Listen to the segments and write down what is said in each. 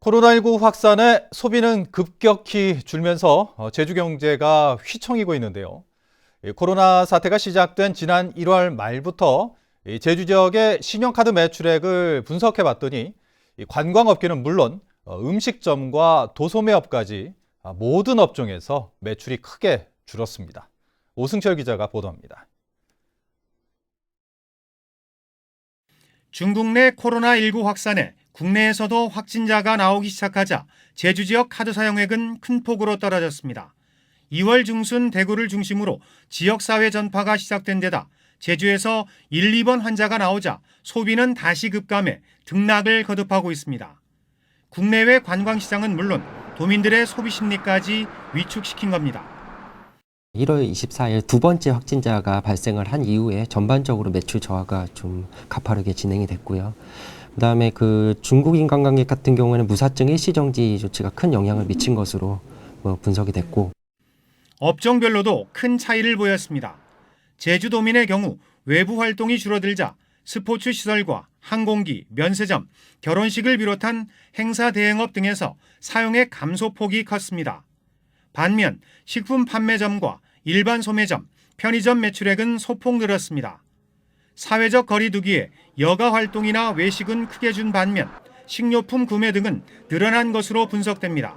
코로나19 확산에 소비는 급격히 줄면서 어, 제주 경제가 휘청이고 있는데요. 이 코로나 사태가 시작된 지난 1월 말부터 이 제주 지역의 신용카드 매출액을 분석해 봤더니 이 관광업계는 물론 어, 음식점과 도소매업까지 아, 모든 업종에서 매출이 크게 줄었습니다. 오승철 기자가 보도합니다. 중국 내 코로나19 확산에 국내에서도 확진자가 나오기 시작하자 제주 지역 카드 사용액은 큰 폭으로 떨어졌습니다. 2월 중순 대구를 중심으로 지역 사회 전파가 시작된 데다 제주에서 1, 2번 환자가 나오자 소비는 다시 급감해 등락을 거듭하고 있습니다. 국내외 관광 시장은 물론 도민들의 소비 심리까지 위축시킨 겁니다. 1월 24일 두 번째 확진자가 발생을 한 이후에 전반적으로 매출 저하가 좀 가파르게 진행이 됐고요. 그다음에 그 중국인 관광객 같은 경우에는 무사증 일시 정지 조치가 큰 영향을 미친 것으로 뭐 분석이 됐고 업종별로도 큰 차이를 보였습니다. 제주도민의 경우 외부 활동이 줄어들자 스포츠 시설과 항공기, 면세점, 결혼식을 비롯한 행사 대행업 등에서 사용액 감소폭이 컸습니다. 반면 식품 판매점과 일반 소매점, 편의점 매출액은 소폭 늘었습니다. 사회적 거리두기에 여가 활동이나 외식은 크게 준 반면 식료품 구매 등은 늘어난 것으로 분석됩니다.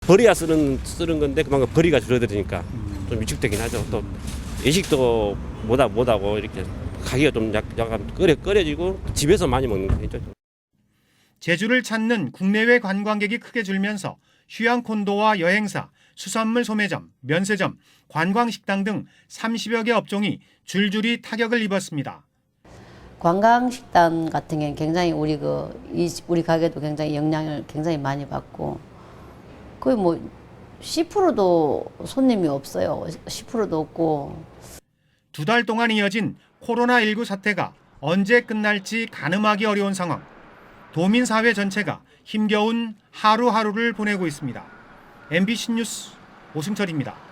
벌이야 쓰는 쓰는 건데 그만큼 벌이가 줄어들으니까 좀 위축되긴 하죠. 또 예식도 못하 못하고 이렇게 가기가 좀 약, 약간 꺼려 꺼려지고 집에서 많이 먹는 거죠. 제주를 찾는 국내외 관광객이 크게 줄면서 휴양 콘도와 여행사, 수산물 소매점, 면세점, 관광식당 등 30여 개 업종이 줄줄이 타격을 입었습니다. 관광식당 같은 경우는 굉장히 우리 그 이- 우리 가게도 굉장히 영향을 굉장히 많이 받고 거의 뭐 10%도 손님이 없어요. 10%도 없고 두 달 동안 이어진 코로나19 사태가 언제 끝날지 가늠하기 어려운 상황. 도민 사회 전체가 힘겨운 하루하루를 보내고 있습니다. MBC 뉴스 오승철입니다.